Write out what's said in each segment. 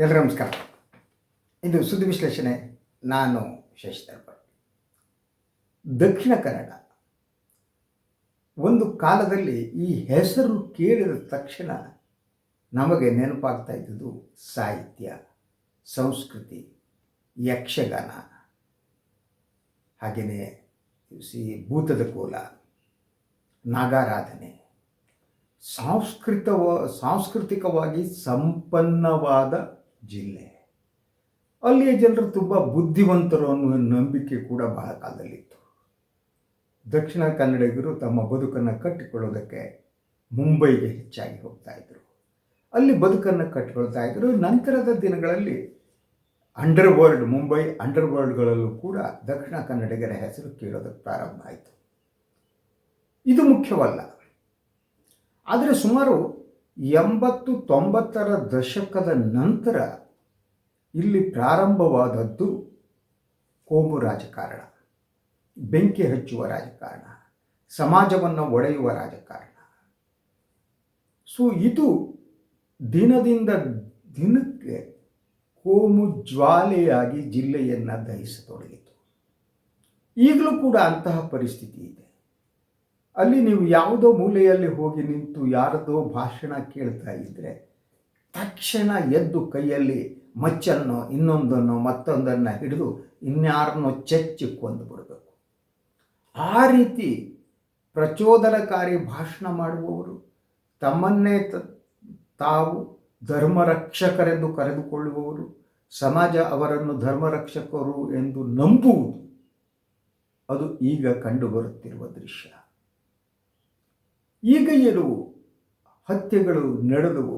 ಎಲ್ಲರೂ ನಮಸ್ಕಾರ. ಇದು ಸುದ್ದಿ ವಿಶ್ಲೇಷಣೆ, ನಾನು ಶಶಿಧರ್ ಭಟ್ ದಕ್ಷಿಣ ಕನ್ನಡ. ಒಂದು ಕಾಲದಲ್ಲಿ ಈ ಹೆಸರು ಕೇಳಿದ ತಕ್ಷಣ ನಮಗೆ ನೆನಪಾಗ್ತಾ ಇದ್ದುದು ಸಾಹಿತ್ಯ, ಸಂಸ್ಕೃತಿ, ಯಕ್ಷಗಾನ. ಹಾಗೆಯೇ ಸಿ ಭೂತದ ಕೋಲ, ನಾಗಾರಾಧನೆ. ಸಾಂಸ್ಕೃತವ, ಸಾಂಸ್ಕೃತಿಕವಾಗಿ ಸಂಪನ್ನವಾದ ಜಿಲ್ಲೆ. ಅಲ್ಲಿಯ ಜನರು ತುಂಬ ಬುದ್ಧಿವಂತರು ಅನ್ನುವ ನಂಬಿಕೆ ಕೂಡ ಬಹಳ ಕಾಲದಲ್ಲಿತ್ತು. ದಕ್ಷಿಣ ಕನ್ನಡಿಗರು ತಮ್ಮ ಬದುಕನ್ನು ಕಟ್ಟಿಕೊಳ್ಳೋದಕ್ಕೆ ಮುಂಬೈಗೆ ಹೆಚ್ಚಾಗಿ ಹೋಗ್ತಾ ಇದ್ರು. ಅಲ್ಲಿ ಬದುಕನ್ನು ಕಟ್ಟಿಕೊಳ್ತಾ ಇದ್ದರು ನಂತರದ ದಿನಗಳಲ್ಲಿ ಅಂಡರ್ ವರ್ಲ್ಡ್ ಮುಂಬೈ ಅಂಡರ್ ವರ್ಲ್ಡ್ಗಳಲ್ಲೂ ಕೂಡ ದಕ್ಷಿಣ ಕನ್ನಡಿಗರ ಹೆಸರು ಕೇಳೋದಕ್ಕೆ ಪ್ರಾರಂಭ ಆಯಿತು. ಇದು ಮುಖ್ಯವಲ್ಲ. ಆದರೆ ಸುಮಾರು ಎಂಬತ್ತು ತೊಂಬತ್ತರ ದಶಕದ ನಂತರ ಇಲ್ಲಿ ಪ್ರಾರಂಭವಾದದ್ದು ಕೋಮು ರಾಜಕಾರಣ. ಬೆಂಕಿ ಹಚ್ಚುವ ರಾಜಕಾರಣ. ಸಮಾಜವನ್ನು ಒಡೆಯುವ ರಾಜಕಾರಣ. ಸೊ ಇದು ದಿನದಿಂದ ದಿನಕ್ಕೆ ಕೋಮು ಜ್ವಾಲೆಯಾಗಿ ಜಿಲ್ಲೆಯನ್ನು ದಹಿಸತೊಡಗಿತು. ಈಗಲೂ ಕೂಡ ಅಂತಹ ಪರಿಸ್ಥಿತಿ ಇದೆ. ಅಲ್ಲಿ ನೀವು ಯಾವುದೋ ಮೂಲೆಯಲ್ಲಿ ಹೋಗಿ ನಿಂತು ಯಾರದೋ ಭಾಷಣ ಕೇಳ್ತಾ ಇದ್ದರೆ ತಕ್ಷಣ ಎದ್ದು ಕೈಯಲ್ಲಿ ಮಚ್ಚನ್ನು ಇನ್ನೊಂದನ್ನು ಮತ್ತೊಂದನ್ನು ಹಿಡಿದು ಇನ್ಯಾರನ್ನೋ ಚೆಚ್ಚಿ ಕೊಂದು ಬಿಡಬೇಕು ಆ ರೀತಿ ಪ್ರಚೋದನಕಾರಿ ಭಾಷಣ ಮಾಡುವವರು ತಮ್ಮನ್ನೇ ತಾವು ಧರ್ಮರಕ್ಷಕರೆಂದು ಕರೆದುಕೊಳ್ಳುವವರು, ಸಮಾಜ ಅವರನ್ನು ಧರ್ಮರಕ್ಷಕರು ಎಂದು ನಂಬುವುದು ಅದು ಈಗ ಕಂಡುಬರುತ್ತಿರುವ ದೃಶ್ಯ. ಈಗ ಏನು ಹತ್ಯೆಗಳು ನಡೆದವು.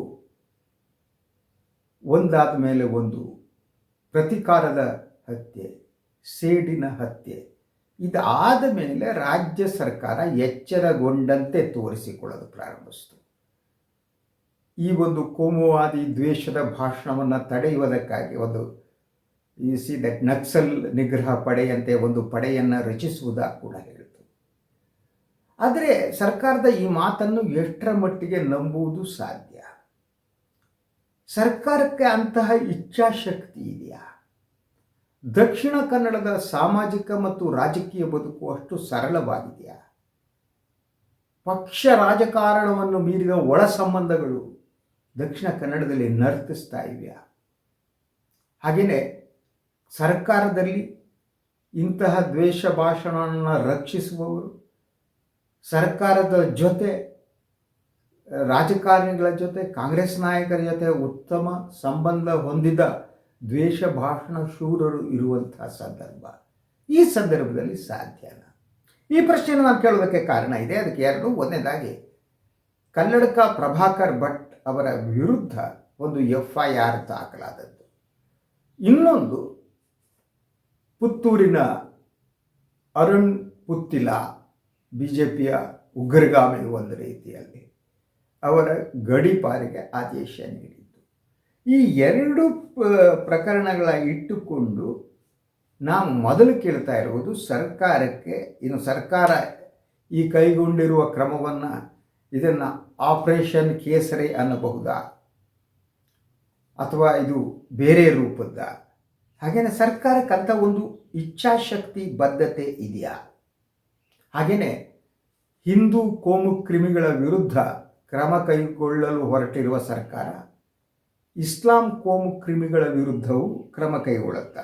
ಒಂದಾದ ಮೇಲೆ ಒಂದು ಪ್ರತಿಕಾರದ ಹತ್ಯೆ, ಸೇಡಿನ ಹತ್ಯೆ. ಇದಾದ ಮೇಲೆ ರಾಜ್ಯ ಸರ್ಕಾರ ಎಚ್ಚರಗೊಂಡಂತೆ ತೋರಿಸಿಕೊಳ್ಳಲು ಪ್ರಾರಂಭಿಸಿತು. ಈ ಒಂದು ಕೋಮುವಾದಿ ದ್ವೇಷದ ಭಾಷಣವನ್ನು ತಡೆಯುವುದಕ್ಕಾಗಿ ಒಂದು ಈ ಸಿ ದಟ್ ನಕ್ಸಲ್ ನಿಗ್ರಹ ಪಡೆಯಂತೆ ಒಂದು ಪಡೆಯನ್ನು ರಚಿಸುವುದಾ ಕೂಡ ಹೇಳಿತು ಆದರೆ ಸರ್ಕಾರದ ಈ ಮಾತನ್ನು ಎಷ್ಟರ ಮಟ್ಟಿಗೆ ನಂಬುವುದು ಸಾಧ್ಯ? ಸರ್ಕಾರಕ್ಕೆ ಅಂತಹ ಇಚ್ಛಾಶಕ್ತಿ ಇದೆಯಾ? ದಕ್ಷಿಣ ಕನ್ನಡದ ಸಾಮಾಜಿಕ ಮತ್ತು ರಾಜಕೀಯ ಬದುಕು ಅಷ್ಟು ಸರಳವಾಗಿದೆಯಾ? ಪಕ್ಷ ರಾಜಕಾರಣವನ್ನು ಮೀರಿದ ಒಳ ಸಂಬಂಧಗಳು ದಕ್ಷಿಣ ಕನ್ನಡದಲ್ಲಿ ನರ್ತಿಸ್ತಾ ಇವೆಯಾ? ಹಾಗೆಯೇ ಸರ್ಕಾರದಲ್ಲಿ ಇಂತಹ ದ್ವೇಷ ಭಾಷಣವನ್ನು ರಕ್ಷಿಸುವವರು, ಸರ್ಕಾರದ ಜೊತೆ ರಾಜಕಾರಣಿಗಳ ಜೊತೆ, ಕಾಂಗ್ರೆಸ್ ನಾಯಕರ ಜೊತೆ ಉತ್ತಮ ಸಂಬಂಧ ಹೊಂದಿದ ದ್ವೇಷ ಭಾಷಣ ಶೂರರು ಇರುವಂತಹ ಸಂದರ್ಭ. ಈ ಸಂದರ್ಭದಲ್ಲಿ ಸಾಧ್ಯನಾ ಈ ಪ್ರಶ್ನೆಯನ್ನು ನಾನು ಕೇಳೋದಕ್ಕೆ ಕಾರಣ ಇದೆ. ಅದಕ್ಕೆ ಎರಡು. ಒಂದನೇದಾಗಿ, ಕನ್ನಡಕ ಪ್ರಭಾಕರ್ ಭಟ್ ಅವರ ವಿರುದ್ಧ ಒಂದು ಎಫ್ ಐ ಆರ್ ದಾಖಲಾದದ್ದು. ಇನ್ನೊಂದು, ಪುತ್ತೂರಿನ ಅರುಣ್ ಪುತ್ತಿಲ ಬಿ ಜೆ ಪಿಯ ಉಗ್ರಗಾಮಿ ಒಂದು ರೀತಿಯಲ್ಲಿ. ಅವರ ಗಡಿಪಾರಿಗೆ ಆದೇಶ ನೀಡಿದ್ದು. ಈ ಎರಡು ಪ್ರಕರಣಗಳ ಇಟ್ಟುಕೊಂಡು ನಾವು ಮೊದಲು ಕೇಳ್ತಾ ಇರುವುದು ಸರ್ಕಾರಕ್ಕೆ, ಇನ್ನು ಸರ್ಕಾರ ಈ ಕೈಗೊಂಡಿರುವ ಕ್ರಮವನ್ನು ಇದನ್ನು ಆಪರೇಷನ್ ಕೇಸರಿ ಅನ್ನಬಹುದಾ? ಅಥವಾ ಇದು ಬೇರೆ ರೂಪದ ಹಾಗೆಯೇ ಸರ್ಕಾರಕ್ಕಂಥ ಒಂದು ಇಚ್ಛಾಶಕ್ತಿ, ಬದ್ಧತೆ ಇದೆಯಾ? ಹಾಗೆಯೇ ಹಿಂದೂ ಕೋಮು ಕ್ರಿಮಿಗಳ ವಿರುದ್ಧ ಕ್ರಮ ಕೈಗೊಳ್ಳಲು ಹೊರಟಿರುವ ಸರ್ಕಾರ ಇಸ್ಲಾಂ ಕೋಮು ಕ್ರಿಮಿಗಳ ವಿರುದ್ಧವೂ ಕ್ರಮ ಕೈಗೊಳ್ಳುತ್ತ.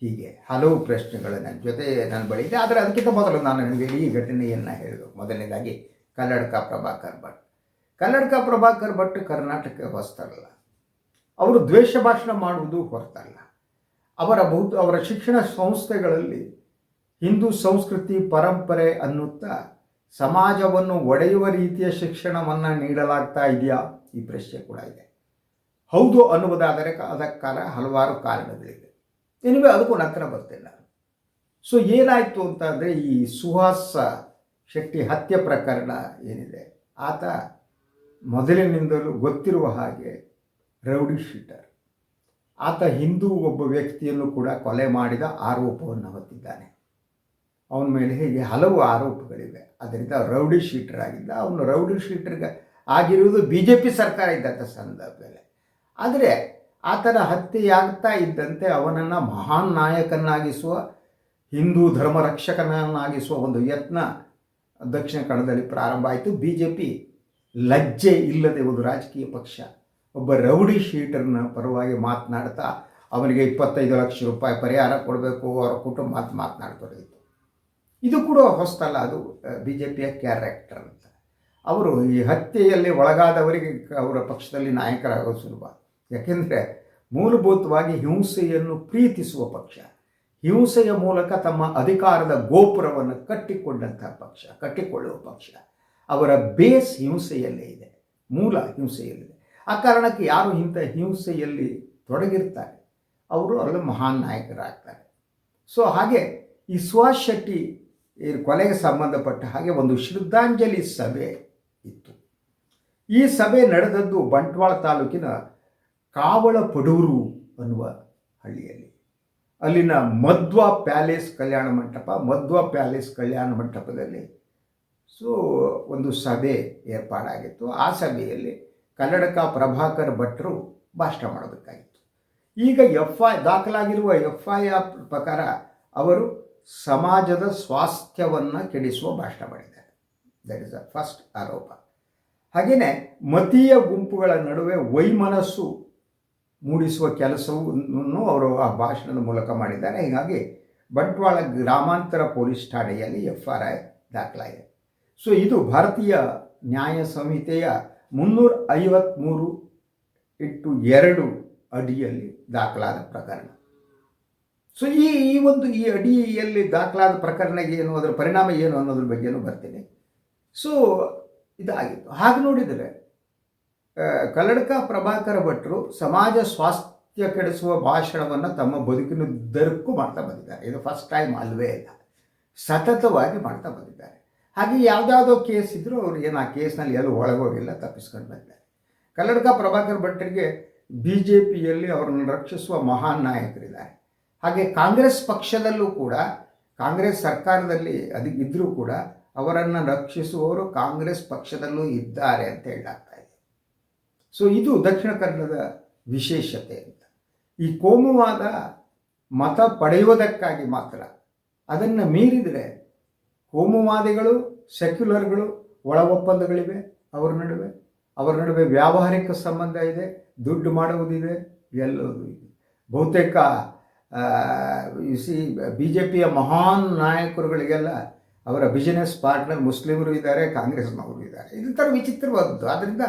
ಹೀಗೆ ಹಲವು ಪ್ರಶ್ನೆಗಳು ನನ್ನ ಜೊತೆ ನನ್ನ ಬಳಿ ಇದೆ. ಆದರೆ ಅದಕ್ಕಿಂತ ಮೊದಲು ನಾನು ನಿಮಗೆ ಈ ಘಟನೆಯನ್ನು ಹೇಳಿದೆ. ಮೊದಲನೇದಾಗಿ ಕನ್ನಡಕ ಪ್ರಭಾಕರ್ ಭಟ್. ಕನ್ನಡಕ ಪ್ರಭಾಕರ್ ಭಟ್ ಕರ್ನಾಟಕ ಹೊಸ್ತರಲ್ಲ. ಅವರು ದ್ವೇಷ ಭಾಷಣ ಮಾಡುವುದು ಹೊರತಲ್ಲ. ಅವರ ಬಹುತ ಅವರ ಶಿಕ್ಷಣ ಸಂಸ್ಥೆಗಳಲ್ಲಿ ಹಿಂದೂ ಸಂಸ್ಕೃತಿ ಪರಂಪರೆ ಅನ್ನುತ್ತಾ ಸಮಾಜವನ್ನು ಒಡೆಯುವ ರೀತಿಯ ಶಿಕ್ಷಣವನ್ನು ನೀಡಲಾಗ್ತಾ ಇದೆಯಾ? ಈ ಪ್ರಶ್ನೆ ಕೂಡ ಇದೆ. ಹೌದು ಅನ್ನುವುದಾದರೆ ಅದಕ್ಕಾರ ಹಲವಾರು ಕಾರಣಗಳಿವೆ. ನಿಮಗೆ ಅದಕ್ಕೂ ನಂತರ ಬರ್ತಿಲ್ಲ ಸೊ ಏನಾಯಿತು ಅಂತಂದರೆ ಈ ಸುಹಾಸ ಶೆಟ್ಟಿ ಹತ್ಯೆ ಪ್ರಕರಣ ಏನಿದೆ. ಆತ ಮೊದಲಿನಿಂದಲೂ ಗೊತ್ತಿರುವ ಹಾಗೆ ರೌಡಿ ಶೀಟರ್. ಆತ ಹಿಂದೂ ಒಬ್ಬ ವ್ಯಕ್ತಿಯನ್ನು ಕೂಡ ಕೊಲೆ ಮಾಡಿದ ಆರೋಪವನ್ನು ಹೊತ್ತಿದ್ದಾನೆ. ಅವನ ಮೇಲೆ ಹೀಗೆ ಹಲವು ಆರೋಪಗಳಿವೆ. ಅದರಿಂದ ರೌಡಿ ಶೀಟರ್ ಆಗಿದ್ದ ಅವನು ರೌಡಿ ಶೀಟರ್ಗೆ ಆಗಿರುವುದು ಬಿ ಜೆ ಪಿ ಸರ್ಕಾರ ಇದ್ದಂಥ ಸಂದರ್ಭದಲ್ಲಿ. ಆದರೆ ಆತನ ಹತ್ಯೆಯಾಗ್ತಾ ಇದ್ದಂತೆ ಅವನನ್ನು ಮಹಾನ್ ನಾಯಕನಾಗಿಸುವ ಹಿಂದೂ ಧರ್ಮ ರಕ್ಷಕನನ್ನಾಗಿಸುವ ಒಂದು ಯತ್ನ ದಕ್ಷಿಣ ಕನ್ನಡದಲ್ಲಿ ಪ್ರಾರಂಭ ಆಯಿತು. ಬಿ ಜೆ ಪಿ ಲಜ್ಜೆ ಇಲ್ಲದೆ ಒಂದು ರಾಜಕೀಯ ಪಕ್ಷ. ಒಬ್ಬ ರೌಡಿ ಶೀಟರ್ನ ಪರವಾಗಿ ಮಾತನಾಡ್ತಾ ಅವನಿಗೆ ಇಪ್ಪತ್ತೈದು ಲಕ್ಷ ರೂಪಾಯಿ ಪರಿಹಾರ ಕೊಡಬೇಕು, ಅವರ ಕುಟುಂಬ ಮಾತು ಮಾತನಾಡ್ತೊಡಗಿತ್ತು ಇದು ಕೂಡ ಹೊಸ್ತಲ್ಲ, ಅದು ಬಿ ಜೆ ಪಿಯ ಕ್ಯಾರೆಕ್ಟರ್ ಅಂತ. ಅವರು ಈ ಹತ್ಯೆಯಲ್ಲಿ ಒಳಗಾದವರಿಗೆ ಅವರ ಪಕ್ಷದಲ್ಲಿ ನಾಯಕರಾಗೋದು ಸುಲಭ. ಯಾಕೆಂದರೆ ಮೂಲಭೂತವಾಗಿ ಹಿಂಸೆಯನ್ನು ಪ್ರೀತಿಸುವ ಪಕ್ಷ. ಹಿಂಸೆಯ ಮೂಲಕ ತಮ್ಮ ಅಧಿಕಾರದ ಗೋಪುರವನ್ನು ಕಟ್ಟಿಕೊಂಡಂತಹ ಪಕ್ಷ, ಕಟ್ಟಿಕೊಳ್ಳುವ ಪಕ್ಷ. ಅವರ ಬೇಸ್ ಹಿಂಸೆಯಲ್ಲೇ ಇದೆ, ಮೂಲ ಹಿಂಸೆಯಲ್ಲಿದೆ ಆ ಕಾರಣಕ್ಕೆ ಯಾರು ಇಂಥ ಹಿಂಸೆಯಲ್ಲಿ ತೊಡಗಿರ್ತಾರೆ? ಅವರು ಅಲ್ಲಿ ಮಹಾನ್ ನಾಯಕರಾಗ್ತಾರೆ. ಸೊ ಹಾಗೆ ಈ ಶೆಟ್ಟಿ ಈ ಕೊಲೆಗೆ ಸಂಬಂಧಪಟ್ಟ ಹಾಗೆ ಒಂದು ಶ್ರದ್ಧಾಂಜಲಿ ಸಭೆ ಇತ್ತು. ಈ ಸಭೆ ನಡೆದದ್ದು ಬಂಟ್ವಾಳ ತಾಲೂಕಿನ ಕಾವಳ ಪಡೂರು ಅನ್ನುವ ಹಳ್ಳಿಯಲ್ಲಿ. ಅಲ್ಲಿನ ಮಧ್ವ ಪ್ಯಾಲೇಸ್ ಕಲ್ಯಾಣ ಮಂಟಪ, ಮಧ್ವ ಪ್ಯಾಲೇಸ್ ಕಲ್ಯಾಣ ಮಂಟಪದಲ್ಲಿ ಸೊ ಒಂದು ಸಭೆ ಏರ್ಪಾಡಾಗಿತ್ತು. ಆ ಸಭೆಯಲ್ಲಿ ಕನ್ನಡಕ ಪ್ರಭಾಕರ್ ಭಟ್ರು ಭಾಷಣ ಮಾಡಬೇಕಾಗಿತ್ತು ಈಗ ಎಫ್ ಐ ದಾಖಲಾಗಿರುವ ಎಫ್ ಐ ಆರ್ ಪ್ರಕಾರ ಅವರು ಸಮಾಜದ ಸ್ವಾಸ್ಥ್ಯವನ್ನು ಕೆಡಿಸುವ ಭಾಷಣ ಮಾಡಿದ್ದಾರೆ ದಟ್ ಇಸ್ ಅ ಫಸ್ಟ್ ಆರೋಪ. ಹಾಗೆಯೇ ಮತೀಯ ಗುಂಪುಗಳ ನಡುವೆ ವೈಮನಸ್ಸು ಮೂಡಿಸುವ ಕೆಲಸವನ್ನು ಅವರು ಆ ಭಾಷಣದ ಮೂಲಕ ಮಾಡಿದ್ದಾರೆ. ಹೀಗಾಗಿ ಬಂಟ್ವಾಳ ಗ್ರಾಮಾಂತರ ಪೊಲೀಸ್ ಠಾಣೆಯಲ್ಲಿ ಎಫ್ ಆರ್ ಐ ದಾಖಲಾಗಿದೆ. ಸೊ ಇದು ಭಾರತೀಯ ನ್ಯಾಯ ಸಂಹಿತೆಯ ಮುನ್ನೂರ ಐವತ್ತ್ಮೂರು ಇಟ್ಟು ಎರಡು ಅಡಿಯಲ್ಲಿ ದಾಖಲಾದ ಪ್ರಕರಣ. ಸೊ ಈ ಈ ಒಂದು, ಈ ಅಡಿಯಲ್ಲಿ ದಾಖಲಾದ ಪ್ರಕರಣ ಏನು, ಅದರ ಪರಿಣಾಮ ಏನು ಅನ್ನೋದ್ರ ಬಗ್ಗೆನೂ ಬರ್ತೀನಿ. ಸೊ ಇದಾಗಿತ್ತು. ಹಾಗೆ ನೋಡಿದರೆ ಕಲ್ಲಡ್ಕ ಪ್ರಭಾಕರ ಭಟ್ರು ಸಮಾಜ ಸ್ವಾಸ್ಥ್ಯ ಕೆಡಿಸುವ ಭಾಷಣವನ್ನು ತಮ್ಮ ಬದುಕಿನುದ್ದಕ್ಕೂ ಮಾಡ್ತಾ ಬಂದಿದ್ದಾರೆ. ಇದು ಫಸ್ಟ್ ಟೈಮ್ ಅಲ್ವೇ ಇಲ್ಲ ಸತತವಾಗಿ ಮಾಡ್ತಾ ಬಂದಿದ್ದಾರೆ. ಹಾಗೆ ಯಾವುದ್ಯಾವುದೋ ಕೇಸ್ ಇದ್ದರೂ ಅವ್ರು ಏನು, ಆ ಕೇಸ್ನಲ್ಲಿ ಎಲ್ಲೂ ಒಳಗೋಗಿಲ್ಲ, ತಪ್ಪಿಸ್ಕೊಂಡು ಬಂದಿದ್ದಾರೆ. ಕಲ್ಲಡ್ಕ ಪ್ರಭಾಕರ್ ಭಟ್ರಿಗೆ ಬಿ ಜೆ ಪಿಯಲ್ಲಿ ಅವರನ್ನು ರಕ್ಷಿಸುವ ಮಹಾನ್ ನಾಯಕರಿದ್ದಾರೆ. ಹಾಗೆ ಕಾಂಗ್ರೆಸ್ ಪಕ್ಷದಲ್ಲೂ ಕೂಡ, ಕಾಂಗ್ರೆಸ್ ಸರ್ಕಾರದಲ್ಲಿ ಅದಕ್ಕಿದ್ದರೂ ಕೂಡ ಅವರನ್ನು ರಕ್ಷಿಸುವವರು ಕಾಂಗ್ರೆಸ್ ಪಕ್ಷದಲ್ಲೂ ಇದ್ದಾರೆ ಅಂತ ಹೇಳಲಾಗ್ತಾ ಇದೆ. ಸೊ ಇದು ದಕ್ಷಿಣ ಕನ್ನಡದ ವಿಶೇಷತೆ ಅಂತ. ಈ ಕೋಮುವಾದ ಮತ ಪಡೆಯುವುದಕ್ಕಾಗಿ ಮಾತ್ರ ಅದನ್ನು ಮೀರಿದರೆ ಕೋಮುವಾದಿಗಳು, ಸೆಕ್ಯುಲರ್ಗಳು ಒಳ ಒಪ್ಪಂದಗಳಿವೆ ಅವರ ನಡುವೆ ಅವರ ನಡುವೆ ವ್ಯಾವಹಾರಿಕ ಸಂಬಂಧ ಇದೆ, ದುಡ್ಡು ಮಾಡುವುದಿದೆ ಎಲ್ಲವೂ ಇದೆ. ಬಹುತೇಕ ಸಿ ಬಿ ಜೆ ಪಿಯ ಮಹಾನ್ ನಾಯಕರುಗಳಿಗೆಲ್ಲ ಅವರ ಬಿಸಿನೆಸ್ ಪಾರ್ಟ್ನರ್ ಮುಸ್ಲಿಮರು ಇದ್ದಾರೆ, ಕಾಂಗ್ರೆಸ್ನವರು ಇದ್ದಾರೆ. ಇದು ಥರ ವಿಚಿತ್ರವಾದದ್ದು ಆದ್ದರಿಂದ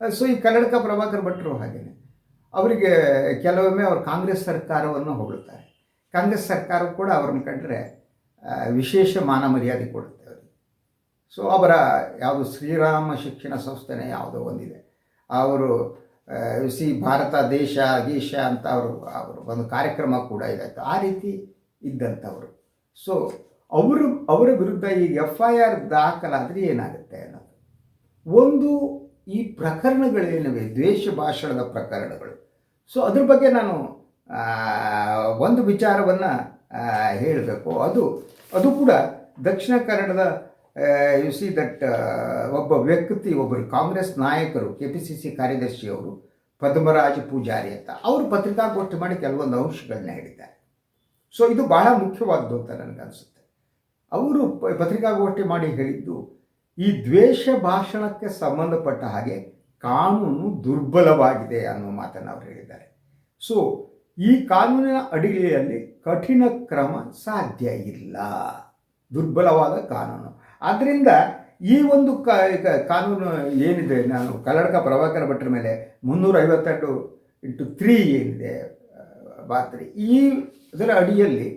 ಸೊ ಈ ಕನ್ನಡಕ ಪ್ರಭಾಕರ್ ಭಟ್ರು ಹಾಗೇನೆ. ಅವರಿಗೆ ಕೆಲವೊಮ್ಮೆ ಅವರು ಕಾಂಗ್ರೆಸ್ ಸರ್ಕಾರವನ್ನು ಹೊಗಳುತ್ತಾರೆ ಕಾಂಗ್ರೆಸ್ ಸರ್ಕಾರ ಕೂಡ ಅವ್ರನ್ನ ಕಂಡ್ರೆ ವಿಶೇಷ ಮಾನ ಮರ್ಯಾದೆ ಕೊಡುತ್ತೆ ಅವರಿಗೆ. ಸೊ ಅವರ, ಯಾವುದು ಶ್ರೀರಾಮ ಶಿಕ್ಷಣ ಸಂಸ್ಥೆನೇ ಯಾವುದೋ ಒಂದಿದೆ. ಅವರು ಸಿ ಭಾರತ ದೇಶ ದೇಶ ಅಂತ ಅವರು ಅವರು ಒಂದು ಕಾರ್ಯಕ್ರಮ ಕೂಡ ಇದಾಯಿತು ಆ ರೀತಿ ಇದ್ದಂಥವರು. ಸೊ ಅವರು, ಅವರ ವಿರುದ್ಧ ಈ ಎಫ್ ಐ ಆರ್ ದಾಖಲಾದರೆ ಏನಾಗುತ್ತೆ ಅನ್ನೋದು. ಒಂದು, ಈ ಪ್ರಕರಣಗಳೇನಿವೆ, ದ್ವೇಷ ಭಾಷಣದ ಪ್ರಕರಣಗಳು. ಸೊ ಅದ್ರ ಬಗ್ಗೆ ನಾನು ಒಂದು ವಿಚಾರವನ್ನು ಹೇಳಬೇಕು. ಅದು ಅದು ಕೂಡ ದಕ್ಷಿಣ ಕನ್ನಡದ ಯು ಸಿ ದಟ್ ಒಬ್ಬ ವ್ಯಕ್ತಿ, ಒಬ್ಬರು ಕಾಂಗ್ರೆಸ್ ನಾಯಕರು ಕೆ ಪಿ ಸಿ ಸಿ ಕಾರ್ಯದರ್ಶಿಯವರು ಪದ್ಮರಾಜ ಪೂಜಾರಿ ಅಂತ, ಅವರು ಪತ್ರಿಕಾಗೋಷ್ಠಿ ಮಾಡಿ ಕೆಲವೊಂದು ಅಂಶಗಳನ್ನ ಹೇಳಿದ್ದಾರೆ. ಸೊ ಇದು ಬಹಳ ಮುಖ್ಯವಾದ್ದು ಅಂತ ನನಗನ್ಸುತ್ತೆ ಅವರು ಪತ್ರಿಕಾಗೋಷ್ಠಿ ಮಾಡಿ ಹೇಳಿದ್ದು, ಈ ದ್ವೇಷ ಭಾಷಣಕ್ಕೆ ಸಂಬಂಧಪಟ್ಟ ಹಾಗೆ ಕಾನೂನು ದುರ್ಬಲವಾಗಿದೆ ಅನ್ನೋ ಮಾತನ್ನು ಅವರು ಹೇಳಿದ್ದಾರೆ. ಸೊ ಈ ಕಾನೂನಿನ ಅಡಿಯಲ್ಲಿ ಕಠಿಣ ಕ್ರಮ ಸಾಧ್ಯ ಇಲ್ಲ. ದುರ್ಬಲವಾದ ಕಾನೂನು. ಆದ್ದರಿಂದ ಈ ಒಂದು ಕಾನೂನು ಏನಿದೆ, ನಾನು ಕನ್ನಡಕ ಪ್ರಭಾಕರ ಭಟ್ರ ಮೇಲೆ ಮುನ್ನೂರ ಐವತ್ತೆರಡು ಇಂಟು ತ್ರೀ ಏನಿದೆ ಭಾರತದಲ್ಲಿ ಈ ಇದರ ಅಡಿಯಲ್ಲಿ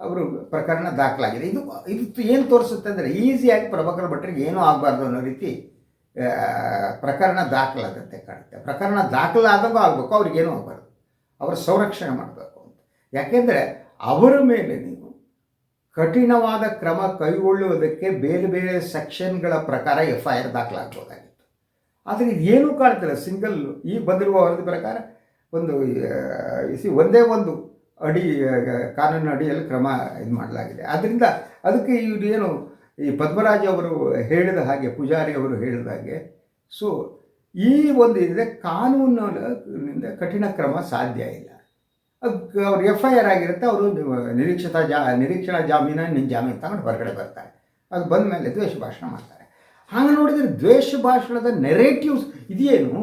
ಅವರು ಪ್ರಕರಣ ದಾಖಲಾಗಿದೆ. ಇದು ಇದು ಏನು ತೋರಿಸುತ್ತೆ ಅಂದರೆ ಈಸಿಯಾಗಿ ಪ್ರಭಾಕರ ಭಟ್ರಿಗೆ ಏನೂ ಆಗಬಾರ್ದು ಅನ್ನೋ ರೀತಿ ಪ್ರಕರಣ ದಾಖಲಾದಂತೆ ಕಾಣುತ್ತೆ. ಪ್ರಕರಣ ದಾಖಲಾದಾಗ ಆಗಬೇಕು, ಅವ್ರಿಗೇನೂ ಆಗಬಾರ್ದು. ಅವರ ಸಂರಕ್ಷಣೆ ಮಾಡಬೇಕು ಅಂತ. ಯಾಕೆಂದರೆ ಅವರ ಮೇಲೆ ಕಠಿಣವಾದ ಕ್ರಮ ಕೈಗೊಳ್ಳುವುದಕ್ಕೆ ಬೇರೆ ಬೇರೆ ಸೆಕ್ಷನ್ಗಳ ಪ್ರಕಾರ ಎಫ್ ಐ ಆರ್ ದಾಖಲಾಗಬಹುದಾಗಿತ್ತು ಆದರೆ ಇದು ಏನೂ ಕಾಣ್ತಿಲ್ಲ. ಸಿಂಗಲ್ ಈ ಬಂದಿರುವ ವರದಿ ಪ್ರಕಾರ ಒಂದು ಸಿ ಒಂದೇ ಒಂದು ಅಡಿ ಕಾನೂನು ಅಡಿಯಲ್ಲಿ ಕ್ರಮ ಇದು ಮಾಡಲಾಗಿದೆ. ಆದ್ದರಿಂದ ಅದಕ್ಕೆ ಏನು ಈ ಪದ್ಮರಾಜ್ ಅವರು ಹೇಳಿದ ಹಾಗೆ, ಪೂಜಾರಿ ಅವರು ಹೇಳಿದ ಹಾಗೆ, ಸೊ ಈ ಒಂದು ಇದೆ ಕಾನೂನಿನಿಂದ ಕಠಿಣ ಕ್ರಮ ಸಾಧ್ಯ ಇಲ್ಲ. ಅವ್ರು ಎಫ್ ಐ ಆರ್ ಆಗಿರುತ್ತೆ, ಅವರು ನಿರೀಕ್ಷಿತ ಜಾ, ನಿರೀಕ್ಷಣಾ ಜಾಮೀನ ನಿನ್ನ ಜಾಮೀನು ತಗೊಂಡು ಹೊರಗಡೆ ಬರ್ತಾರೆ. ಅದು ಬಂದ ಮೇಲೆ ದ್ವೇಷ ಭಾಷಣ ಮಾಡ್ತಾರೆ. ಹಾಗೆ ನೋಡಿದರೆ ದ್ವೇಷ ಭಾಷಣದ ನೆರೇಟಿವ್ಸ್ ಇದೇನು?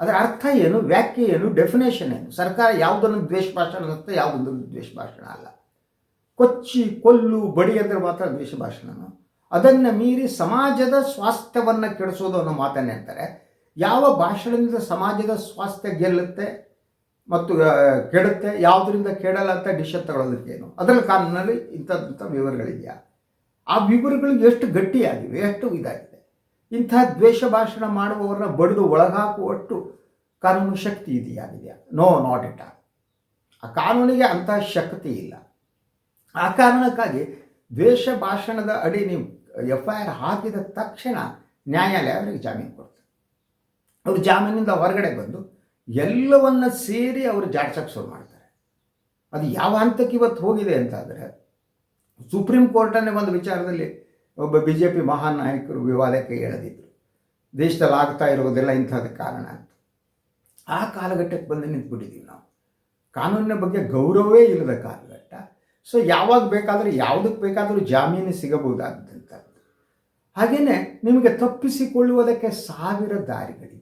ಅದರ ಅರ್ಥ ಏನು? ವ್ಯಾಖ್ಯೆ ಏನು? ಡೆಫಿನೇಷನ್ ಏನು? ಸರ್ಕಾರ ಯಾವುದನ್ನು ದ್ವೇಷ ಭಾಷಣ ಅಂತ ಯಾವುದೊಂದು ದ್ವೇಷ ಭಾಷಣ ಅಲ್ಲ. ಕೊಚ್ಚಿ, ಕೊಲ್ಲು, ಬಡಿ ಅಂದರೆ ಮಾತ್ರ ದ್ವೇಷ ಭಾಷಣನು? ಅದನ್ನು ಮೀರಿ ಸಮಾಜದ ಸ್ವಾಸ್ಥ್ಯವನ್ನು ಕೆಡಿಸೋದು ಅನ್ನೋ ಮಾತನ್ನೇ ಅಂತಾರೆ. ಯಾವ ಭಾಷಣದಿಂದ ಸಮಾಜದ ಸ್ವಾಸ್ಥ್ಯ ಗೆಲ್ಲುತ್ತೆ? ಮತ್ತು ಕೆಡುತ್ತೆ. ಯಾವುದರಿಂದ ಕೆಡಲ್ಲ ಅಂತ ಡಿಶನ್ ತಗೊಳ್ಳೋದಕ್ಕೇನು ಅದರ ಕಾರಣದಲ್ಲಿ ಇಂಥದ್ದಂಥ ವಿವರಗಳಿದೆಯಾ? ಆ ವಿವರಗಳು ಎಷ್ಟು ಗಟ್ಟಿಯಾಗಿವೆ, ಎಷ್ಟು ಇದಾಗಿದೆ? ಇಂಥ ದ್ವೇಷ ಭಾಷಣ ಮಾಡುವವರನ್ನ ಬಡಿದು ಒಳಗಾಕುವಷ್ಟು ಕಾನೂನು ಶಕ್ತಿ ಇದೆಯಾಗಿದೆಯಾ? ನೋ ನಾಟ್ ಇಟ್ ಆ ಕಾನೂನಿಗೆ ಅಂತಹ ಶಕ್ತಿ ಇಲ್ಲ. ಆ ಕಾರಣಕ್ಕಾಗಿ ದ್ವೇಷ ಭಾಷಣದ ಅಡಿ ನೀವು ಎಫ್ ಐ ಆರ್ ಹಾಕಿದ ತಕ್ಷಣ ನ್ಯಾಯಾಲಯ ಅವರಿಗೆ ಜಾಮೀನು ಕೊಡ್ತಾರೆ ಅವರು ಜಾಮೀನಿಂದ ಹೊರಗಡೆ ಬಂದು ಎಲ್ಲವನ್ನ ಸೇರಿ ಅವರು ಜಾಡ್ಸಕ್ಕೆ ಶುರು ಮಾಡ್ತಾರೆ. ಅದು ಯಾವ ಹಂತಕ್ಕೆ ಇವತ್ತು ಹೋಗಿದೆ ಅಂತಾದರೆ, ಸುಪ್ರೀಂ ಕೋರ್ಟನ್ನೇ ಒಂದು ವಿಚಾರದಲ್ಲಿ ಒಬ್ಬ ಬಿ ಜೆ ಪಿ ಮಹಾನ್ ನಾಯಕರು ವಿವಾದಕ್ಕೆ ಎಳೆದಿದ್ರು ದೇಶದಲ್ಲಿ ಆಗ್ತಾ ಇರೋದೆಲ್ಲ ಇಂಥದ್ದು ಕಾರಣ ಅಂತ. ಆ ಕಾಲಘಟ್ಟಕ್ಕೆ ಬಂದು ನಿಂತ್ಬಿಟ್ಟಿದ್ದೀವಿ ನಾವು. ಕಾನೂನಿನ ಬಗ್ಗೆ ಗೌರವವೇ ಇಲ್ಲದ ಕಾಲಘಟ್ಟ. ಸೊ ಯಾವಾಗ ಬೇಕಾದರೂ, ಯಾವುದಕ್ಕೆ ಬೇಕಾದರೂ ಜಾಮೀನು ಸಿಗಬಹುದಾದಂಥದ್ದು. ಹಾಗೆಯೇ ನಿಮಗೆ ತಪ್ಪಿಸಿಕೊಳ್ಳುವುದಕ್ಕೆ ಸಾವಿರ ದಾರಿಗಳಿವೆ.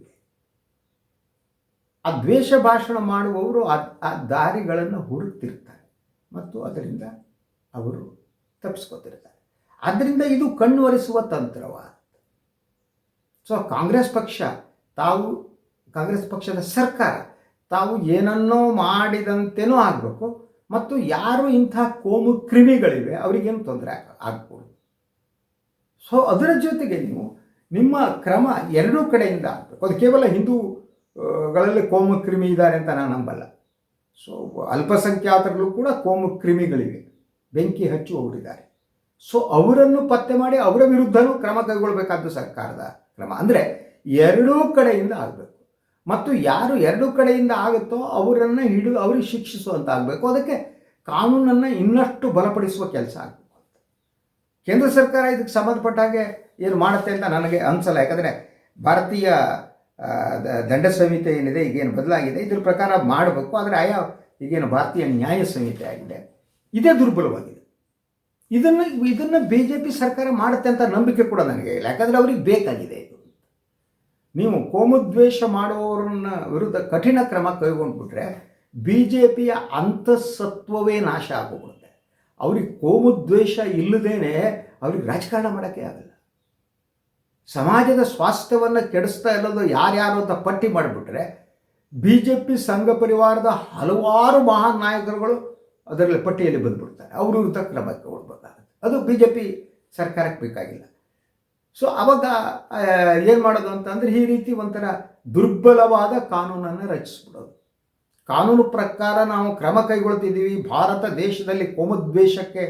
ಆ ದ್ವೇಷ ಭಾಷಣ ಮಾಡುವವರು ಆ ದಾರಿಗಳನ್ನು ಹುಡುಕ್ತಿರ್ತಾರೆ. ಮತ್ತು ಅದರಿಂದ ಅವರು ತಪ್ಪಿಸ್ಕೊತಿರ್ತಾರೆ. ಆದ್ದರಿಂದ ಇದು ಕಣ್ಣು ಒರೆಸುವ ತಂತ್ರವಾದ. ಸೊ ಕಾಂಗ್ರೆಸ್ ಪಕ್ಷ, ತಾವು, ಕಾಂಗ್ರೆಸ್ ಪಕ್ಷದ ಸರ್ಕಾರ, ತಾವು ಏನನ್ನೋ ಮಾಡಿದಂತೆನೂ ಆಗಬೇಕು, ಮತ್ತು ಯಾರು ಇಂಥ ಕೋಮು ಕ್ರಿಮಿಗಳಿವೆ, ಅವರಿಗೇನು ತೊಂದರೆ ಆಗ, ಆಗ್ಬೋದು. ಸೊ ಅದರ ಜೊತೆಗೆ ನೀವು ನಿಮ್ಮ ಕ್ರಮ ಎರಡೂ ಕಡೆಯಿಂದ ಆಗಬೇಕು. ಅದು ಕೇವಲ ಹಿಂದೂ ಗಳಲ್ಲಿ ಕೋಮು ಕ್ರಿಮಿ ಇದ್ದಾರೆ ಅಂತ ನಾನು ನಂಬಲ್ಲ. ಸೊ ಅಲ್ಪಸಂಖ್ಯಾತರಲ್ಲೂ ಕೂಡ ಕೋಮು ಕ್ರಿಮಿಗಳಿವೆ ಬೆಂಕಿ ಹಚ್ಚುವವರಿದ್ದಾರೆ. ಸೊ ಅವರನ್ನು ಪತ್ತೆ ಮಾಡಿ ಅವರ ವಿರುದ್ಧನೂ ಕ್ರಮ ಕೈಗೊಳ್ಳಬೇಕಾದ್ದು ಸರ್ಕಾರದ ಕ್ರಮ. ಅಂದರೆ, ಎರಡೂ ಕಡೆಯಿಂದ ಆಗಬೇಕು. ಮತ್ತು ಯಾರು ಎರಡೂ ಕಡೆಯಿಂದ ಆಗುತ್ತೋ ಅವರನ್ನು ಹಿಡಿದು ಅವ್ರಿಗೆ ಶಿಕ್ಷಿಸುವಂತಾಗಬೇಕು ಅದಕ್ಕೆ ಕಾನೂನನ್ನು ಇನ್ನಷ್ಟು ಬಲಪಡಿಸುವ ಕೆಲಸ ಆಗಬೇಕು ಕೇಂದ್ರ ಸರ್ಕಾರ ಇದಕ್ಕೆ ಸಂಬಂಧಪಟ್ಟ ಹಾಗೆ ಏನು ಮಾಡುತ್ತೆ ಅಂತ ನನಗೆ ಅನಿಸಲ್ಲ. ಯಾಕಂದರೆ, ಭಾರತೀಯ ದಂಡ ಸಂಹಿತೆ ಏನಿದೆ, ಈಗೇನು ಬದಲಾಗಿದೆ, ಇದ್ರ ಪ್ರಕಾರ ಮಾಡಬೇಕು. ಆದರೆ ಆಯಾ, ಈಗೇನು ಭಾರತೀಯ ನ್ಯಾಯ ಸಂಹಿತೆ ಆಗಿದೆ. ಇದೇ ದುರ್ಬಲವಾಗಿದೆ. ಇದನ್ನು ಇದನ್ನು ಬಿ ಜೆ ಪಿ ಸರ್ಕಾರ ಮಾಡುತ್ತೆ ಅಂತ ನಂಬಿಕೆ ಕೂಡ ನನಗೆ ಇಲ್ಲ. ಯಾಕಂದರೆ ಅವ್ರಿಗೆ ಬೇಕಾಗಿದೆ ಇದು. ನೀವು ಕೋಮುದ್ವೇಷ ಮಾಡುವವರನ್ನ ವಿರುದ್ಧ ಕಠಿಣ ಕ್ರಮ ಕೈಗೊಂಡ್ಬಿಟ್ರೆ ಬಿ ಜೆ ಪಿಯ ಅಂತಸತ್ವವೇ ನಾಶ ಆಗೋಗುತ್ತೆ ಅವ್ರಿಗೆ ಕೋಮುದ್ವೇಷ ಇಲ್ಲದೇನೆ ಅವ್ರಿಗೆ ರಾಜಕಾರಣ ಮಾಡೋಕ್ಕೆ ಆಗಲ್ಲ. ಸಮಾಜದ ಸ್ವಾಸ್ಥ್ಯವನ್ನು ಕೆಡಿಸ್ತಾ ಇರೋದು ಯಾರ್ಯಾರು ಅಂತ ಪಟ್ಟಿ ಮಾಡಿಬಿಟ್ರೆ ಬಿ ಜೆ ಪಿ ಸಂಘ ಪರಿವಾರದ ಹಲವಾರು ಮಹಾನ್ ನಾಯಕರುಗಳು ಅದರಲ್ಲಿ ಪಟ್ಟಿಯಲ್ಲಿ ಬಂದ್ಬಿಡ್ತಾರೆ. ಅವರು ಇಂಥ ಕ್ರಮಕ್ಕೆ ಹೊಡ್ಬೇಕಾಗುತ್ತೆ ಅದು ಬಿ ಜೆ ಪಿ ಸರ್ಕಾರಕ್ಕೆ ಬೇಕಾಗಿಲ್ಲ. ಸೊ ಅವಾಗ ಏನು ಮಾಡೋದು ಅಂತಂದರೆ ಈ ರೀತಿ ಒಂಥರ ದುರ್ಬಲವಾದ ಕಾನೂನನ್ನು ರಚಿಸ್ಬಿಡೋದು. ಕಾನೂನು ಪ್ರಕಾರ ನಾವು ಕ್ರಮ ಕೈಗೊಳ್ತಿದ್ದೀವಿ. ಭಾರತ ದೇಶದಲ್ಲಿ ಕೋಮದ್ವೇಷಕ್ಕೆ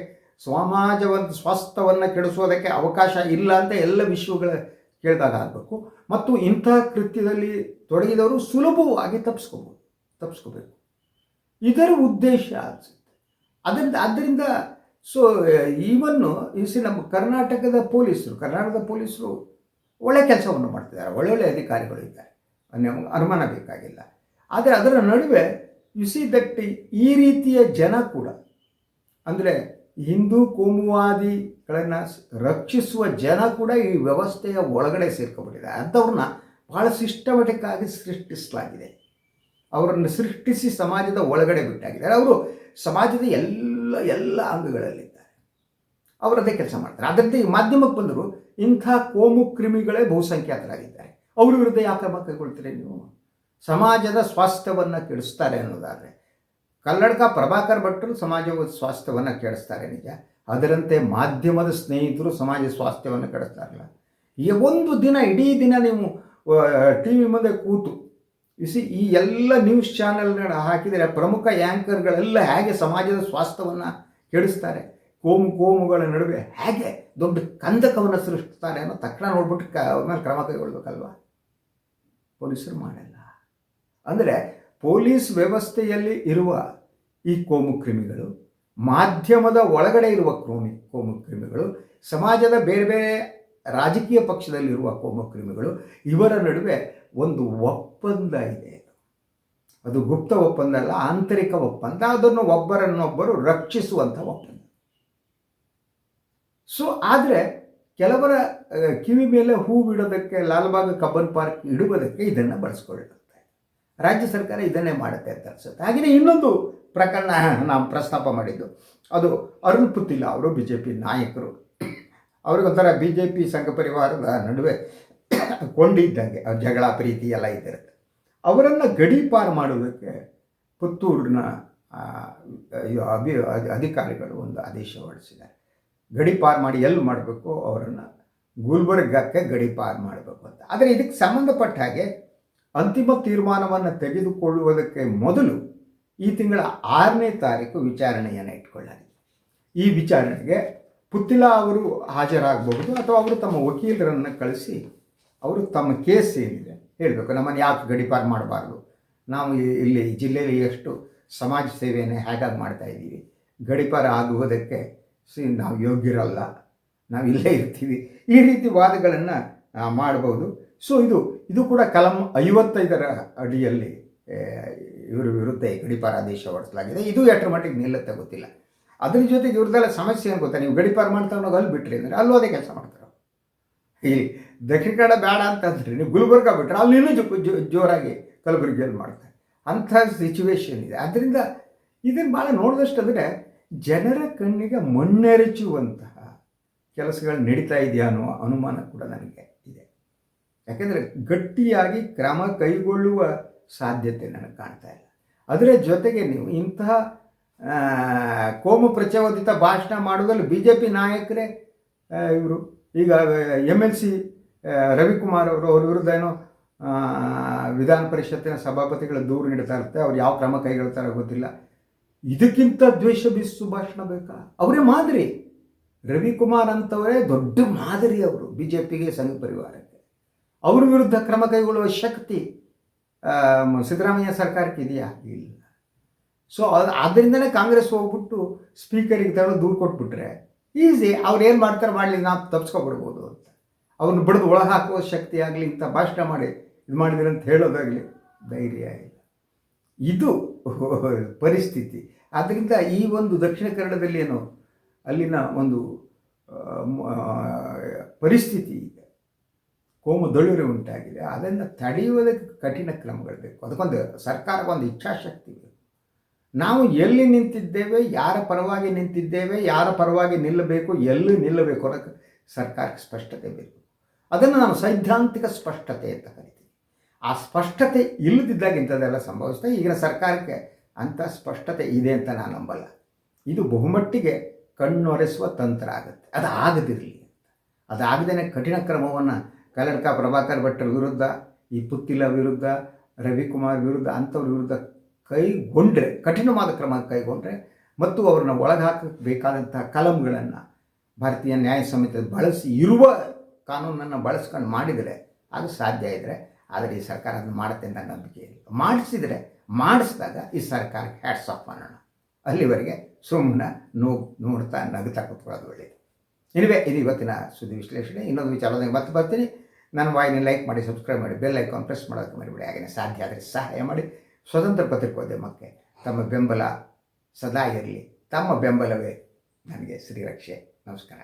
ಸಮಾಜವನ್ನು, ಸ್ವಾಸ್ಥ್ಯವನ್ನು ಕೆಡಿಸೋದಕ್ಕೆ ಅವಕಾಶ ಇಲ್ಲ ಅಂತ ಎಲ್ಲ ವಿಶ್ವಗಳ ಕೇಳಿದಾಗ ಆಗಬೇಕು. ಮತ್ತು ಇಂಥ ಕೃತ್ಯದಲ್ಲಿ ತೊಡಗಿದವರು ಸುಲಭವಾಗಿ ತಪ್ಪಿಸ್ಕೋಬೋದು ತಪ್ಪಿಸ್ಕೋಬೇಕು ಇದರ ಉದ್ದೇಶ ಅನಿಸುತ್ತೆ ಅದರಿಂದ, ಆದ್ದರಿಂದ ಸೊ, ಈವನ್ನು ಇಸಿ ನಮ್ಮ ಕರ್ನಾಟಕದ ಪೊಲೀಸರು ಕರ್ನಾಟಕದ ಪೊಲೀಸರು ಒಳ್ಳೆ ಕೆಲಸವನ್ನು ಮಾಡ್ತಿದ್ದಾರೆ, ಒಳ್ಳೊಳ್ಳೆ ಅಧಿಕಾರಿಗಳು ಇದ್ದಾರೆ. ನಮಗೆ ಅನುಮಾನ ಬೇಕಾಗಿಲ್ಲ. ಆದರೆ ಅದರ ನಡುವೆ ಯು ಸಿ ದಟ್ ಈ ರೀತಿಯ ಜನ ಕೂಡ, ಅಂದರೆ ಹಿಂದೂ ಕೋಮುವಾದಿಗಳನ್ನು ರಕ್ಷಿಸುವ ಜನ ಕೂಡ ಈ ವ್ಯವಸ್ಥೆಯ ಒಳಗಡೆ ಸೇರ್ಕೊಂಡಿದೆ ಅಂಥವ್ರನ್ನ ಭಾಳ ಸಿಸ್ಟಮೆಟಿಕ್ ಆಗಿ ಸೃಷ್ಟಿಸಲಾಗಿದೆ. ಅವರನ್ನು ಸೃಷ್ಟಿಸಿ ಸಮಾಜದ ಒಳಗಡೆ ಬಿಟ್ಟಾಗಿದ್ದಾರೆ. ಅವರು ಸಮಾಜದ ಎಲ್ಲ ಎಲ್ಲ ಅಂಗಗಳಲ್ಲಿದ್ದಾರೆ. ಅವರದೇ ಕೆಲಸ ಮಾಡ್ತಾರೆ. ಅದರಂತೆ ಈ ಮಾಧ್ಯಮಕ್ಕೆ ಬಂದರು ಇಂಥ ಕೋಮು ಕ್ರಿಮಿಗಳೇ ಬಹುಸಂಖ್ಯಾತರಾಗಿದ್ದಾರೆ. ಅವ್ರ ವಿರುದ್ಧ ಯಾವ ಕ್ರಮ ಕೈಗೊಳ್ತೀರಿ ನೀವು? ಸಮಾಜದ ಸ್ವಾಸ್ಥ್ಯವನ್ನು ಕೆಡಿಸ್ತಾರೆ ಅನ್ನೋದಾದರೆ. ಕಲ್ಲಡ್ಕ ಪ್ರಭಾಕರ್ ಭಟ್ರು ಸಮಾಜ ಸ್ವಾಸ್ಥ್ಯವನ್ನು ಕೆಡಿಸ್ತಾರೆ ನಿಜ. ಅದರಂತೆ ಮಾಧ್ಯಮದ ಸ್ನೇಹಿತರು ಸಮಾಜ ಸ್ವಾಸ್ಥ್ಯವನ್ನು ಕೆಡಿಸ್ತಾರಲ್ಲ. ಈ ಒಂದು ದಿನ, ಇಡೀ ದಿನ ನೀವು ಟಿ ವಿ ಮುಂದೆ ಕೂತು ಇಸಿ ಈ ಎಲ್ಲ ನ್ಯೂಸ್ ಚಾನೆಲ್ಗಳ ಹಾಕಿದರೆ ಪ್ರಮುಖ ಆ್ಯಂಕರ್ಗಳೆಲ್ಲ ಹೇಗೆ ಸಮಾಜದ ಸ್ವಾಸ್ಥ್ಯವನ್ನು ಕೆಡಿಸ್ತಾರೆ? ಕೋಮು ಕೋಮುಗಳ ನಡುವೆ ಹೇಗೆ ದೊಡ್ಡ ಕಂದಕವನ್ನು ಸೃಷ್ಟಿಸ್ತಾರೆ ಅನ್ನೋ ತಕ್ಷಣ ನೋಡ್ಬಿಟ್ಟು ಕ ಮೇಲೆ ಕ್ರಮ ಕೈಗೊಳ್ಬೇಕಲ್ವಾ? ಪೊಲೀಸರು ಮಾಡಲ್ಲ. ಅಂದರೆ ಪೊಲೀಸ್ ವ್ಯವಸ್ಥೆಯಲ್ಲಿ ಇರುವ ಈ ಕೋಮು ಕ್ರಿಮಿಗಳು, ಮಾಧ್ಯಮದ ಒಳಗಡೆ ಇರುವ ಕ್ರೋಮಿ ಕೋಮು ಕ್ರಿಮಿಗಳು, ಸಮಾಜದ ಬೇರೆ ಬೇರೆ ರಾಜಕೀಯ ಪಕ್ಷದಲ್ಲಿರುವ ಕೋಮಕ್ರಿಮಿಗಳು ಇವರ ನಡುವೆ ಒಂದು ಒಪ್ಪಂದ ಇದೆ. ಅದು ಗುಪ್ತ ಒಪ್ಪಂದ ಅಲ್ಲ, ಆಂತರಿಕ ಒಪ್ಪಂದ. ಅದನ್ನು ಒಬ್ಬರನ್ನೊಬ್ಬರು ರಕ್ಷಿಸುವಂಥ ಒಪ್ಪಂದ. ಸೊ ಆದರೆ ಕೆಲವರ ಕಿವಿ ಮೇಲೆ ಹೂ ಬಿಡೋದಕ್ಕೆ, ಲಾಲ್ಬಾಗ್ ಕಬ್ಬನ್ ಪಾರ್ಕ್ ಇಡುವುದಕ್ಕೆ ಇದನ್ನು ಬಳಸ್ಕೊಳ್ಳುತ್ತೆ ರಾಜ್ಯ ಸರ್ಕಾರ ಇದನ್ನೇ ಮಾಡುತ್ತೆ ಅಂತ ಅನ್ಸುತ್ತೆ. ಹಾಗೆಯೇ ಇನ್ನೊಂದು ಪ್ರಕರಣ ನಾವು ಪ್ರಸ್ತಾಪ ಮಾಡಿದ್ದು. ಅದು ಅರುಣ್ ಪುತ್ತಿಲ್ಲ ಅವರು ಬಿ ಜೆ ಪಿ ನಾಯಕರು. ಅವ್ರಿಗೊಂಥರ ಬಿ ಜೆ ಪಿ ಸಂಘ ಪರಿವಾರದ ನಡುವೆ ಕೊಂಡಿದ್ದಂಗೆ ಜಗಳ ಪ್ರೀತಿ ಎಲ್ಲ ಇದ್ದಿರುತ್ತೆ. ಅವರನ್ನು ಗಡೀಪಾರು ಮಾಡುವುದಕ್ಕೆ ಪುತ್ತೂರಿನ ಅಭಿ, ಅಧಿಕಾರಿಗಳು ಒಂದು ಆದೇಶ ಹೊರಡಿಸಿದ್ದಾರೆ. ಗಡೀಪಾರು ಮಾಡಿ ಎಲ್ಲಿ ಮಾಡಬೇಕು ಅವರನ್ನು? ಗುಲ್ಬರ್ಗಕ್ಕೆ ಗಡೀಪಾರು ಮಾಡಬೇಕು ಅಂತ. ಆದರೆ ಇದಕ್ಕೆ ಸಂಬಂಧಪಟ್ಟ ಹಾಗೆ ಅಂತಿಮ ತೀರ್ಮಾನವನ್ನು ತೆಗೆದುಕೊಳ್ಳುವುದಕ್ಕೆ ಮೊದಲು ಈ ತಿಂಗಳ ಆರನೇ ತಾರೀಕು ವಿಚಾರಣೆಯನ್ನು ಇಟ್ಕೊಳ್ಳಲಾಗಿದೆ ಈ ವಿಚಾರಣೆಗೆ ಪುತ್ತಿಲ ಅವರು ಹಾಜರಾಗಬಹುದು ಅಥವಾ ಅವರು ತಮ್ಮ ವಕೀಲರನ್ನು ಕಳಿಸಿ ಅವರು ತಮ್ಮ ಕೇಸ್ ಏನಿದೆ ಹೇಳಬೇಕು. ನಮ್ಮನ್ನು ಯಾಕೆ ಗಡಿಪಾರು ಮಾಡಬಾರ್ದು? ನಾವು ಇಲ್ಲಿ ಜಿಲ್ಲೆಯಲ್ಲಿ ಎಷ್ಟು ಸಮಾಜ ಸೇವೆಯನ್ನು ಹೇಗಾಗಿ ಮಾಡ್ತಾ ಇದ್ದೀವಿ? ಗಡಿಪಾರ ಆಗುವುದಕ್ಕೆ ಸಿ ನಾವು ಯೋಗ್ಯರಲ್ಲ. ನಾವು ಇಲ್ಲೇ ಇರ್ತೀವಿ. ಈ ರೀತಿ ವಾದಗಳನ್ನು ಮಾಡಬಹುದು. ಸೊ ಇದು ಇದು ಕೂಡ ಕಲಂ ಐವತ್ತೈದರ ಅಡಿಯಲ್ಲಿ ಇವರ ವಿರುದ್ಧ ಗಡಿಪಾರ ಆದೇಶ ಹೊರಡಿಸಲಾಗಿದೆ. ಇದು ಎಷ್ಟರ ಮಟ್ಟಿಗೆ ನಿಲ್ಲುತ್ತೆ ಗೊತ್ತಿಲ್ಲ. ಅದ್ರ ಜೊತೆಗೆ ಇವ್ರದ್ದೆಲ್ಲ ಸಮಸ್ಯೆ ಏನು ಗೊತ್ತಾ? ನೀವು ಗಡಿಪಾರ ಮಾಡ್ತಾ ಅನ್ನೋದು ಅಲ್ಲಿ ಬಿಟ್ರಿ ಅಂದರೆ ಅಲ್ಲೂ ಅದೇ ಕೆಲಸ ಮಾಡ್ತಾರೆ ಇಲ್ಲಿ ದಕ್ಷಿಣ ಕನ್ನಡ ಬೇಡ ಅಂತಂದ್ರೆ ನೀವು ಗುಲ್ಬರ್ಗ ಬಿಟ್ಟರೆ ಅಲ್ಲಿ ಇನ್ನೂ ಜೋರಾಗಿ ಕಲಬುರಗಿಯಲ್ಲಿ ಮಾಡ್ತಾರೆ. ಅಂಥ ಸಿಚುವೇಶನ್ ಇದೆ. ಆದ್ದರಿಂದ ಇದನ್ನು ಭಾಳ ನೋಡಿದಷ್ಟು ಅಂದರೆ ಜನರ ಕಣ್ಣಿಗೆ ಮಣ್ಣೆರಚುವಂತಹ ಕೆಲಸಗಳು ನಡೀತಾ ಇದೆಯಾ ಅನ್ನೋ ಅನುಮಾನ ಕೂಡ ನನಗೆ. ಯಾಕೆಂದರೆ ಗಟ್ಟಿಯಾಗಿ ಕ್ರಮ ಕೈಗೊಳ್ಳುವ ಸಾಧ್ಯತೆ ನನಗೆ ಕಾಣ್ತಾ ಇಲ್ಲ. ಅದರ ಜೊತೆಗೆ ನೀವು ಇಂತಹ ಕೋಮು ಪ್ರಚೋದಿತ ಭಾಷಣ ಮಾಡೋದ್ರಲ್ಲಿ ಬಿ ಜೆ ಪಿ ನಾಯಕರೇ ಇವರು. ಈಗ ಎಂ ಎಲ್ ಸಿ ರವಿಕುಮಾರ್ ಅವರು, ಅವ್ರ ವಿರುದ್ಧ ಏನೋ ವಿಧಾನ ಪರಿಷತ್ತಿನ ಸಭಾಪತಿಗಳ ದೂರು ನೀಡ್ತಾ ಇರುತ್ತೆ. ಅವ್ರು ಯಾವ ಕ್ರಮ ಕೈಗೊಳ್ತಾರೋ ಗೊತ್ತಿಲ್ಲ. ಇದಕ್ಕಿಂತ ದ್ವೇಷ ಬಿಸು ಭಾಷಣ ಬೇಕಾ? ಅವರೇ ಮಾದರಿ. ರವಿಕುಮಾರ್ ಅಂತವರೇ ದೊಡ್ಡ ಮಾದರಿ ಅವರು ಬಿ ಜೆ ಪಿಗೆ ಸಂಘ ಪರಿವಾರಕ್ಕೆ. ಅವ್ರ ವಿರುದ್ಧ ಕ್ರಮ ಕೈಗೊಳ್ಳುವ ಶಕ್ತಿ ಸಿದ್ದರಾಮಯ್ಯ ಸರ್ಕಾರಕ್ಕೆ ಇದೆಯಾ? ಇಲ್ಲ. ಸೊ ಅದು, ಆದ್ದರಿಂದಲೇ ಕಾಂಗ್ರೆಸ್ ಹೋಗ್ಬಿಟ್ಟು ಸ್ಪೀಕರಿಗೆ ತಗೊಂಡು ದೂರು ಕೊಟ್ಬಿಟ್ರೆ ಈಸಿ. ಅವ್ರು ಏನು ಮಾಡ್ತಾರೆ ಮಾಡಲಿ ನಾವು ತಪ್ಸ್ಕೊಬಿಡ್ಬೋದು ಅಂತ. ಅವ್ರನ್ನ ಬಿಡದು ಒಳಗೆ ಹಾಕುವ ಶಕ್ತಿ ಆಗಲಿ ಇಂಥ ಭಾಷಣ ಮಾಡಿ, ಇದು ಮಾಡಿದ್ರೆ ಅಂತ ಹೇಳೋದಾಗಲಿ ಧೈರ್ಯ ಇಲ್ಲ. ಇದು ಪರಿಸ್ಥಿತಿ. ಆದ್ದರಿಂದ ಈ ಒಂದು ದಕ್ಷಿಣ ಕನ್ನಡದಲ್ಲಿ ಏನು ಅಲ್ಲಿನ ಒಂದು ಪರಿಸ್ಥಿತಿ ಇದೆ ಕೋಮು ದಳುರೆ ಉಂಟಾಗಿದೆ. ಅದನ್ನು ತಡೆಯುವುದಕ್ಕೆ ಕಠಿಣ ಕ್ರಮಗಳು ಬೇಕು. ಅದಕ್ಕೊಂದು ಸರ್ಕಾರಕ್ಕೊಂದು ಇಚ್ಛಾಶಕ್ತಿ ಬೇಕು. ನಾವು ಎಲ್ಲಿ ನಿಂತಿದ್ದೇವೆ, ಯಾರ ಪರವಾಗಿ ನಿಂತಿದ್ದೇವೆ, ಯಾರ ಪರವಾಗಿ ನಿಲ್ಲಬೇಕು, ಎಲ್ಲಿ ನಿಲ್ಲಬೇಕು ಅನ್ನೋಕ್ಕೆ ಸರ್ಕಾರಕ್ಕೆ ಸ್ಪಷ್ಟತೆ ಬೇಕು. ಅದನ್ನು ನಾವು ಸೈದ್ಧಾಂತಿಕ ಸ್ಪಷ್ಟತೆ ಅಂತ ಕರಿತೀವಿ. ಆ ಸ್ಪಷ್ಟತೆ ಇಲ್ಲದಿದ್ದಾಗ ಇಂಥದ್ದೆಲ್ಲ ಸಂಭವಿಸ್ತದೆ ಈಗಿನ ಸರ್ಕಾರಕ್ಕೆ ಅಂಥ ಸ್ಪಷ್ಟತೆ ಇದೆ ಅಂತ ನಾನು ನಂಬಲ್ಲ. ಇದು ಬಹುಮಟ್ಟಿಗೆ ಕಣ್ಣೊರೆಸುವ ತಂತ್ರ ಆಗುತ್ತೆ. ಅದು ಆಗದಿರಲಿ ಅಂತ. ಅದಾಗದೇ ಕಠಿಣ ಕ್ರಮವನ್ನು ಕಲ್ಲಡ್ಕ ಪ್ರಭಾಕರ್ ಭಟ್ರ ವಿರುದ್ಧ, ಈ ಪುತ್ತಿಲ ವಿರುದ್ಧ, ರವಿಕುಮಾರ್ ವಿರುದ್ಧ ಅಂಥವ್ರ ವಿರುದ್ಧ ಕೈಗೊಂಡ್ರೆ, ಕಠಿಣವಾದ ಕ್ರಮ ಕೈಗೊಂಡ್ರೆ, ಮತ್ತು ಅವ್ರನ್ನ ಒಳಗೆ ಹಾಕಕ್ಕೆ ಬೇಕಾದಂತಹ ಕಲಂಗಳನ್ನು ಭಾರತೀಯ ನ್ಯಾಯ ಸಮಿತಿ ಬಳಸಿ, ಇರುವ ಕಾನೂನನ್ನು ಬಳಸ್ಕೊಂಡು ಮಾಡಿದರೆ ಅದು ಸಾಧ್ಯ ಇದ್ದರೆ, ಆದರೆ ಈ ಸರ್ಕಾರ ಅದನ್ನು ಮಾಡುತ್ತೆ ಅಂತ ನಂಬಿಕೆ ಇಲ್ಲ. ಮಾಡಿಸಿದರೆ, ಮಾಡಿಸಿದಾಗ ಈ ಸರ್ಕಾರಕ್ಕೆ ಹ್ಯಾಟ್ಸ್ ಆಫ್ ಮಾಡೋಣ ಅಲ್ಲಿವರೆಗೆ ಸುಮ್ಮನೆ ನೋ, ನೋಡ್ತಾ ನಗುತ್ತಾ ಕೂತ್ಕೊಳ್ಳೋದು ಒಳ್ಳೆಯದು ಇನಿವೆ ಇದು ಇವತ್ತಿನ ಸುದ್ದಿ ವಿಶ್ಲೇಷಣೆ. ಇನ್ನೊಂದು ವಿಚಾರದಲ್ಲಿ ಮತ್ತೆ ಬರ್ತೀನಿ. ನನ್ನ ವಾಯಿನ ಲೈಕ್ ಮಾಡಿ, ಸಬ್ಸ್ಕ್ರೈಬ್ ಮಾಡಿ, ಬೆಲ್ ಐಕಾನ್ ಪ್ರೆಸ್ ಮಾಡೋದಕ್ಕೆ ಮರಿಬೇಡಿ. ಹಾಗೆಯೇ ಸಾಧ್ಯ ಆದರೆ ಸಹಾಯ ಮಾಡಿ. ಸ್ವತಂತ್ರ ಪತ್ರಿಕೋದ್ಯಮಕ್ಕೆ ತಮ್ಮ ಬೆಂಬಲ ಸದಾ ಇರಲಿ. ತಮ್ಮ ಬೆಂಬಲವೇ ನನಗೆ ಶ್ರೀರಕ್ಷೆ. ನಮಸ್ಕಾರ.